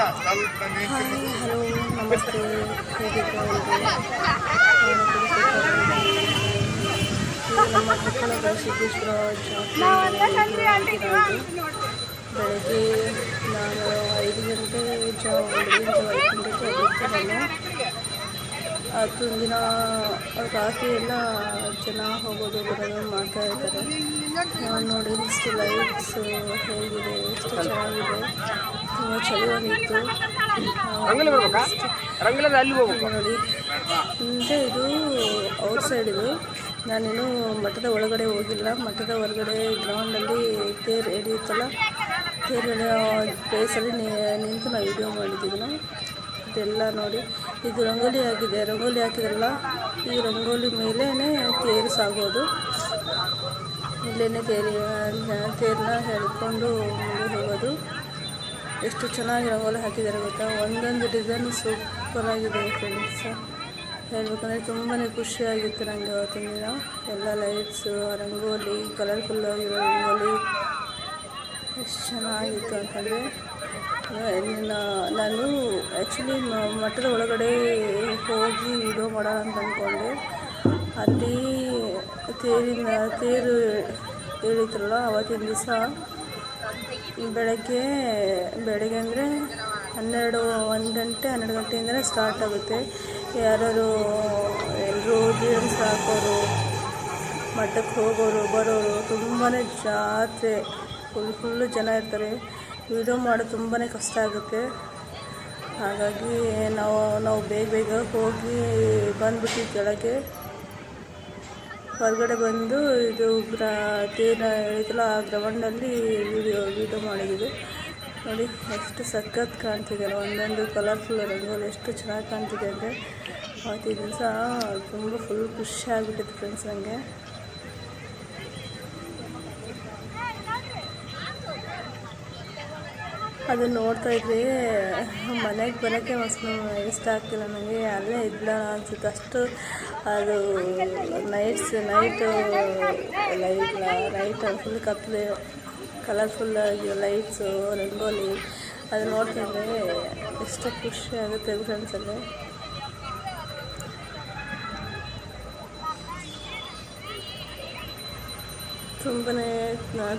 Hi hello ನಮಸ್ತೆ. ಹೇಗಿದ್ದೀರಾ ನಮ್ಮ ಕೊಪ್ಪಳದ ಸಿದ್ದೇಶ್ವರ ಜಾತ್ರೆ ಬೆಳಗ್ಗೆ ನಾನು ಐದು ಗಂಟೆ ಜಾವ ಬೆಳಗಿನ ಜಾವ ಐದು ಗಂಟೆಗೆ ಹೋಗ್ತಿದ್ದೇನೆ ಹತ್ತು ದಿನ ರಾತ್ರಿ ಎಲ್ಲ ಜನ ಹೋಗೋದು ಬರೋದು ಮಾಡ್ತಾ ಇರ್ತಾರೆ ನಾನು ನೋಡಿ ಇಷ್ಟು ಲೈಟ್ಸ್ ಹೇಗಿದೆ ಎಷ್ಟು ಚೆನ್ನಾಗಿದೆ ತುಂಬ ಚಳಿಯಾಗಿತ್ತು. ನೋಡಿ. ಮುಂದೆ ಇದು ಔಟ್ ಸೈಡ್ ಇದು. ನಾನೇನು ಮಠದ ಒಳಗಡೆ ಹೋಗಿಲ್ಲ. ಮಠದ ಹೊರಗಡೆ ಗ್ರೌಂಡಲ್ಲಿ ತೇರು ಎಳೆಯುತ್ತಲ್ಲ ತೇರು ಎಳೆಯೋ ಪ್ಲೇಸಲ್ಲಿ ನಿಂತು ನಾವು ವಿಡಿಯೋ ಮಾಡಿದ್ದೀವಿ ನಾವು ಇದೆಲ್ಲ ನೋಡಿ. ಇದು ರಂಗೋಲಿ ಆಗಿದೆ ರಂಗೋಲಿ ಹಾಕಿದ್ರಲ್ಲ ಈ ರಂಗೋಲಿ ಮೇಲೇ ತೇರು ಸಾಗೋದು. ಇಲ್ಲೇ ತೇರಿ ತೇರನ್ನ ಎಳ್ಕೊಂಡು ಮುಂದೆ ಹೋಗೋದು. ಎಷ್ಟು ಚೆನ್ನಾಗಿ ರಂಗೋಲಿ ಹಾಕಿದ್ದಾರೆ ಗೊತ್ತಾ? ಒಂದೊಂದು ಡಿಸೈನ್ ಸೂಪರಾಗಿದೆ ಫ್ರೆಂಡ್ಸ್. ಹೇಳ್ಬೇಕಂದ್ರೆ ತುಂಬಾ ಖುಷಿಯಾಗಿತ್ತು ನನಗೆ ಅವತ್ತಿನ ದಿನ. ಎಲ್ಲ ಲೈಟ್ಸು, ರಂಗೋಲಿ ಕಲರ್ಫುಲ್ ಆಗಿರೋ ರಂಗೋಲಿ. ಎಷ್ಟು ಚೆನ್ನಾಗಿತ್ತು ಅಂತಂದರೆ ನಾನು ಆ್ಯಕ್ಚುಲಿ ಮಠದ ಒಳಗಡೆ ಹೋಗಿ ವಿಡಿಯೋ ಮಾಡೋಣ ಅಂತ ಅಂದ್ಕೊಂಡೆ ಅಲ್ಲಿ ತೇರಿನ ತೇರು ಹೇಳಿದ್ರಲ್ಲ ಅವತ್ತಿನ ದಿವಸ. ಬೆಳಗ್ಗೆ ಬೆಳಗ್ಗೆ ಅಂದರೆ ಹನ್ನೆರಡು, ಒಂದು ಗಂಟೆ, ಹನ್ನೆರಡು ಗಂಟೆಯಿಂದಲೇ ಸ್ಟಾರ್ಟ್ ಆಗುತ್ತೆ. ಯಾರು ಎಲ್ಲರೂ ಜೀವನ್ಸ್ ಹಾಕೋರು ಮಠಕ್ಕೆ ಹೋಗೋರು, ಬರೋರು ತುಂಬಾ ಜಾತ್ರೆ ಫುಲ್ ಫುಲ್ಲು ಜನ ಇರ್ತಾರೆ. ವಿಡಿಯೋ ಮಾಡೋದು ತುಂಬಾ ಕಷ್ಟ ಆಗುತ್ತೆ. ಹಾಗಾಗಿ ನಾವು ನಾವು ಬೇಗ ಬೇಗ ಹೋಗಿ ಬಂದ್ಬಿಟ್ಟು ಕೆಳಗೆ ಹೊರಗಡೆ ಬಂದು ಇದು ಗ್ರಾ ತೇನ ಆ ಗ್ರೌಂಡಲ್ಲಿ ವಿಡಿಯೋ ವೀಡಿಯೋ ಮಾಡಿದ್ದೀವಿ ನೋಡಿ, ಎಷ್ಟು ಸಖತ್ ಕಾಣ್ತಿದೆ ಒಂದೊಂದು ಕಲರ್ಫುಲ್ ರಂಗೋಲಿ ಎಷ್ಟು ಚೆನ್ನಾಗಿ ಕಾಣ್ತಿದೆ ಅಂದರೆ, ಅವತ್ತಿನ ದಿವಸ ತುಂಬ ಫುಲ್ ಖುಷಿ ಆಗಿಬಿಟ್ಟಿದೆ ಫ್ರೆಂಡ್ಸ್ ನನಗೆ ಅದನ್ನು ನೋಡ್ತಾ ಇದ್ರಿ ಮನೆಗೆ ಬರೋಕ್ಕೆ ಮಸ್ತ್ ಇಷ್ಟ ಆಗ್ತಿಲ್ಲ ನನಗೆ ಅಲ್ಲೇ ಇದ್ಲ ಅನ್ಸುತ್ತೆ. ಅಷ್ಟು ಅದು nights night light light full ಕತ್ಲೆ ಕಲರ್ಫುಲ್ ಆಗಿ ಲೈಟ್ಸು ರಂಗೋಲಿ ಅದು ನೋಡ್ತಾ ಇದ್ರೆ ಎಷ್ಟು ಖುಷಿ ಆಗುತ್ತೆ ಫ್ರೆಂಡ್ಸಲ್ಲಿ ತುಂಬನೇ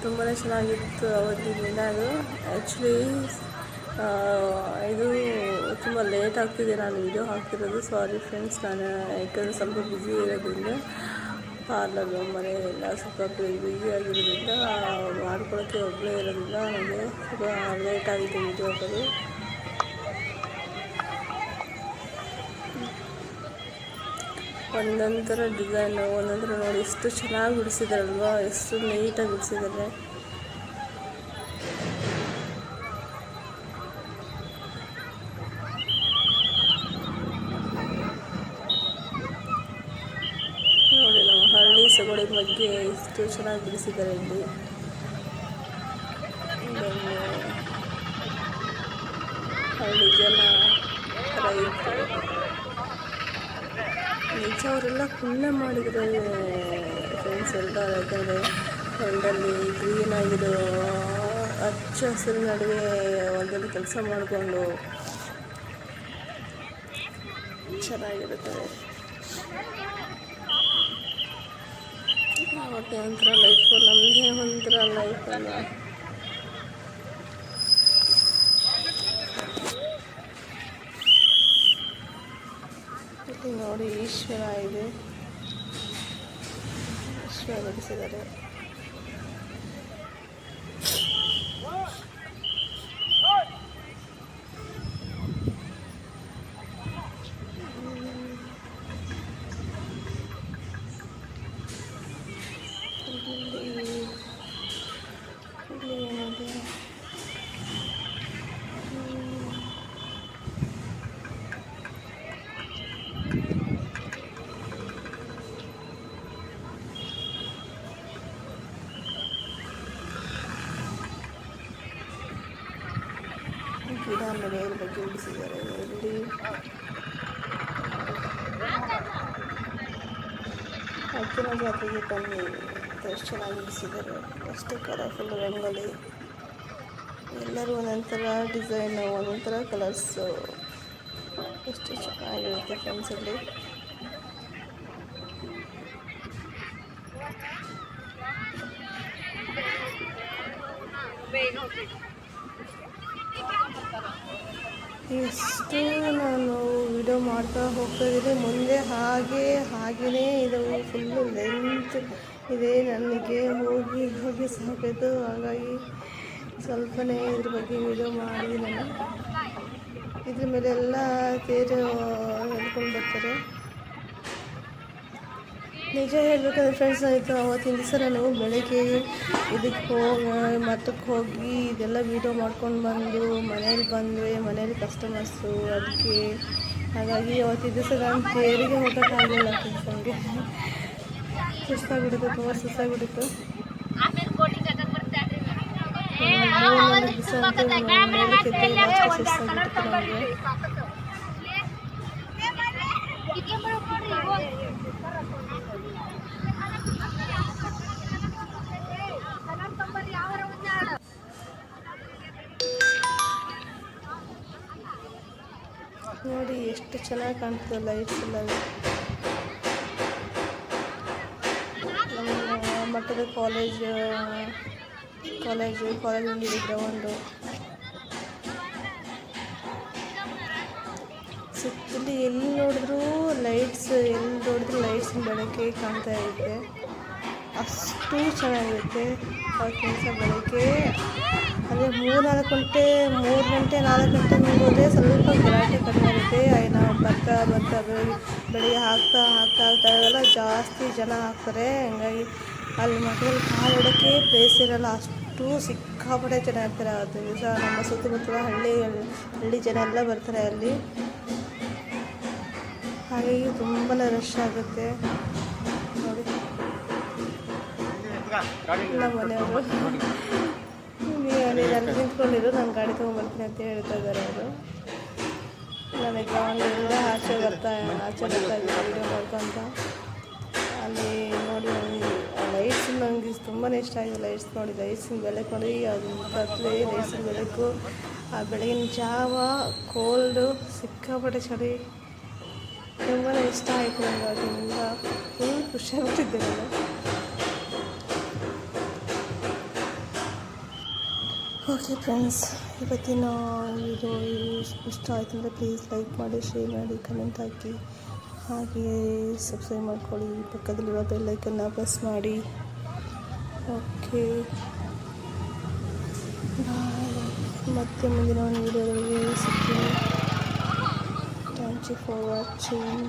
ತುಂಬಾ ಚೆನ್ನಾಗಿತ್ತು ಅವತ್ತಿನ ದಿನ ಅದು ಆ್ಯಕ್ಚುಲಿ ಇದು ತುಂಬ ಲೇಟ್ ಆಗ್ತಿದೆ ನಾನು ವಿಡಿಯೋ ಹಾಕ್ತಿರೋದು ಸಾರಿ ಫ್ರೆಂಡ್ಸ್ ನಾನು ಯಾಕಂದರೆ ಸ್ವಲ್ಪ ಬ್ಯುಸಿ ಇರೋದ್ರಿಂದ ಪಾರ್ಲರ್ ಮನೆ ಎಲ್ಲ ಸ್ವಲ್ಪ ಬ್ಯುಸಿ ಆಗಿರೋದ್ರಿಂದ ಮಾಡ್ಕೊಳ್ಳೋಕ್ಕೆ ಒಬ್ಬಳೇ ಇರೋದ್ರಿಂದ ನನಗೆ ಸ್ವಲ್ಪ ಲೇಟ್ ಆಗಿದೆ ವಿಡಿಯೋ ಹಾಕೋದು. ಒಂದೊಂದು ಥರ ಡಿಸೈನು ಒಂದೊಂದರ ನೋಡಿ ಎಷ್ಟು ಚೆನ್ನಾಗಿ ಬಿಡಿಸಿದ್ರಲ್ವಾ, ಎಷ್ಟು ನೀಟಾಗಿ ಬಿಡಿಸಿದ್ದಾರೆ. ನೋಡಿ ನಾವು ಹಳ್ಳಿ ಸಗೋಳಿ ಬಗ್ಗೆ ಎಷ್ಟು ಚೆನ್ನಾಗಿ ಬಿಡಿಸಿದ್ದಾರೆ ಇಲ್ಲಿ. ಹಳ್ಳಿ ಜನ, ರೈತರು. ನಿಜ ಅವರೆಲ್ಲ ಪುಣ್ಯ ಮಾಡಿದರೆ ಫ್ರೆಂಡ್ಸ್ ಎಲ್ಲ ಯಾಕಂದರೆ ಹೊಲದಲ್ಲಿ ಗ್ರೀನ್ ಆಗಿರೋ ಹಚ್ಚ ಹಸಿರು ನಡುವೆ ಹೊಲದಲ್ಲಿ ಕೆಲಸ ಮಾಡಿಕೊಂಡು ಚೆನ್ನಾಗಿರುತ್ತದೆ. ಒಂಥರ ಲೈಫು ನಮಗೆ ಒಂಥರ ಲೈಫ್ ಅಲ್ಲ. ನೋಡಿ ಈಶ್ವರ ಇದೆ. ಈಶ್ವರ ಬಿಡಿಸಿದ್ದಾರೆ. ಬಿಡಿಸಿದ್ದಾರೆ ಇಲ್ಲಿ ಅಕ್ಕಿನ ಜಾತ್ರೆಗೆ ಬನ್ನಿ ಎಷ್ಟು ಚೆನ್ನಾಗಿ ಬಿಡಿಸಿದ್ದಾರೆ ಅಷ್ಟೇ ಕಲರ್ಫುಲ್ ರಂಗೋಲಿ ಎಲ್ಲರೂ ಒಂದೊಂಥರ ಡಿಸೈನ್ ಒಂದೊಂಥರ ಕಲರ್ಸು ಎಷ್ಟು ಚೆನ್ನಾಗಿರುತ್ತೆ ಫ್ರೆಂಡ್ಸಲ್ಲಿ ಎಷ್ಟು ನಾನು ವಿಡಿಯೋ ಮಾಡ್ತಾ ಹೋಗ್ತಾ ಇದ್ದೀನಿ ಮುಂದೆ ಹಾಗೆ ಹಾಗೆಯೇ ಇದು ಫುಲ್ಲು ಲೆಂತ್ ಇದೆ ನನಗೆ. ಹೋಗಿ ಹೋಗಿ ಸಾಕಾಯಿತು ಹಾಗಾಗಿ ಸ್ವಲ್ಪನೇ ಇದ್ರ ಬಗ್ಗೆ ವಿಡಿಯೋ ಮಾಡಿದ್ದೀನಿ. ನಾನು ಇದ್ರ ಮೇಲೆಲ್ಲ ತೇರು ಹೇಳ್ಕೊಂಡು ಬರ್ತಾರೆ. ನಿಜ ಹೇಳಬೇಕಂದ್ರೆ ಫ್ರೆಂಡ್ಸ್ ಆಯಿತು ಅವತ್ತಿನ ದಿವಸ ನಾನು ಬೆಳಗ್ಗೆ ಇದಕ್ಕೆ ಹೋಗಿ ಮಠಕ್ಕೆ ಹೋಗಿ ಇದೆಲ್ಲ ವೀಡಿಯೋ ಮಾಡ್ಕೊಂಡು ಬಂದು ಮನೇಲಿ ಬಂದರೆ ಮನೇಲಿ ಕಸ್ಟಮರ್ಸು ಅದಕ್ಕೆ ಹಾಗಾಗಿ ಅವತ್ತಿನ ದಿವಸ ನಾನು ತೇರಿಗೆ ಹೋಗೋಕ್ಕಾಗಲಿಲ್ಲ ಫ್ರೆಂಡ್ಸ್ ನನಗೆ ಸುಸ್ತಾಗ್ಬಿಡುತ್ತೆ ತುಂಬ ಸುಸ್ತಾಗ್ಬಿಡುತ್ತೆ ದಿವಸ ಅಂತೂ ಸುಸ್ತಾಗ್ಬಿಡುತ್ತೆ ನನಗೆ ಎಷ್ಟು ಚೆನ್ನಾಗಿ ಕಾಣ್ತದೆ ಲೈಟ್ಸ್ ಎಲ್ಲ. ಮಟ್ಟದ ಕಾಲೇಜ್ ಕಾಲೇಜು ಕಾಲೇಜಲ್ಲಿ ಗ್ರೌಂಡು ಸುತ್ತಲೂ ಎಲ್ಲಿ ನೋಡಿದ್ರು ಲೈಟ್ಸ್ ಎಲ್ಲಿ ನೋಡಿದ್ರು ಲೈಟ್ಸ್ ಬೆಳಕೆ ಕಾಣ್ತಾ ಇರುತ್ತೆ. ಅಷ್ಟು ಚೆನ್ನಾಗಿರುತ್ತೆ ಅವ್ರ ಕೆಲಸ ಬೆಳಗ್ಗೆ ಅದೇ ಮೂರು ನಾಲ್ಕು ಗಂಟೆ, ಮೂರು ಗಂಟೆ, ನಾಲ್ಕು ಗಂಟೆ ಹೋದರೆ ಸ್ವಲ್ಪ ಗಲಾಟೆ ಕಡಿಮೆ ಆಗುತ್ತೆ. ನಾವು ಬರ್ತಾ ಬರ್ತಾ ಬೆಳಗ್ಗೆ ಬೆಳಿಗ್ಗೆ ಹಾಕ್ತಾ ಹಾಕ್ತಾ ಹಾಕ್ತಾ ಇರೋಲ್ಲ ಜಾಸ್ತಿ ಜನ ಹಾಕ್ತಾರೆ. ಹಂಗಾಗಿ ಅಲ್ಲಿ ಮಕ್ಕಳಲ್ಲಿ ಕಾಲು ಇಡೋಕ್ಕೆ ಪ್ಲೇಸ್ ಇರೋಲ್ಲ. ಅಷ್ಟು ಸಿಕ್ಕಾಪಟ್ಟೆ ಜನ ಇರ್ತಾರೆ. ಅದು ದಿವಸ ನಮ್ಮ ಸುತ್ತಮುತ್ತಲ ಹಳ್ಳಿ ಹಳ್ಳಿ ಜನ ಎಲ್ಲ ಬರ್ತಾರೆ ಅಲ್ಲಿ. ಹಾಗಾಗಿ ತುಂಬಾ ರಶ್ ಆಗುತ್ತೆ. ನೋಡಿ. ನಮ್ಮ ಮನೆಯವರು. ನಾನು ಅಲ್ಲಿ ನಿಂತ್ಕೊಂಡಿರು ನಾನು ಗಾಡಿ ತೊಗೊಂಬರ್ತೀನಿ ಅಂತ ಹೇಳ್ತಾ ಇದ್ದಾರೆ ಅವರು. ನನಗೆ ಗ್ರೌಂಡಿಂದ ಆಚೆ ಬರ್ತಾ ಆಚೆ ಬರ್ತಾ ಇದ್ದೀನಿ ವಿಡಿಯೋ ಮಾಡ್ಕೊಂತ ಅಲ್ಲಿ ನೋಡಿ ನನಗೆ ಲೈಟ್ಸ್ ನನಗೆ ತುಂಬಾ ಇಷ್ಟ ಆಗಿದೆ ಲೈಟ್ಸ್ ನೋಡಿ ಲೈಟ್ಸಿನ ಬೆಳಕು ನೋಡಿ ಅದು ಕತ್ಲೆ ಲೈಟ್ಸಿನ ಬೆಳಕು ಆ ಬೆಳಗಿನ ಜಾವ ಕೋಲ್ಡು ಸಿಕ್ಕಾಪಟ್ಟೆ ಚಳಿ. ತುಂಬಾ ಇಷ್ಟ ಆಯಿತು ನನಗೆ ಅದರಿಂದ ಫುಲ್ ಖುಷಿಯಾಗ್ಬಿಟ್ಟಿದ್ದೆ ನಾನು. ಓಕೆ ಫ್ರೆಂಡ್ಸ್ ಇವತ್ತಿನ ಇದು ಇಷ್ಟ ಆಯ್ತು ಅಂದರೆ ಪ್ಲೀಸ್ ಲೈಕ್ ಮಾಡಿ ಶೇರ್ ಮಾಡಿ ಕಮೆಂಟ್ ಹಾಕಿ. ಹಾಗೆ ಸಬ್ಸ್ಕ್ರೈಬ್ ಮಾಡ್ಕೊಳ್ಳಿ. ಪಕ್ಕದಲ್ಲಿರೋ ಬೆಲ್ಲೈಕನ್ನ ಪ್ರೆಸ್ ಮಾಡಿ. ಓಕೆ ಮತ್ತೆ ಮುಂದಿನ ಒಂದು ವಿಡಿಯೋಗಳಿಗೆ ಸಿಗ್ತೀನಿ. Thank you for watching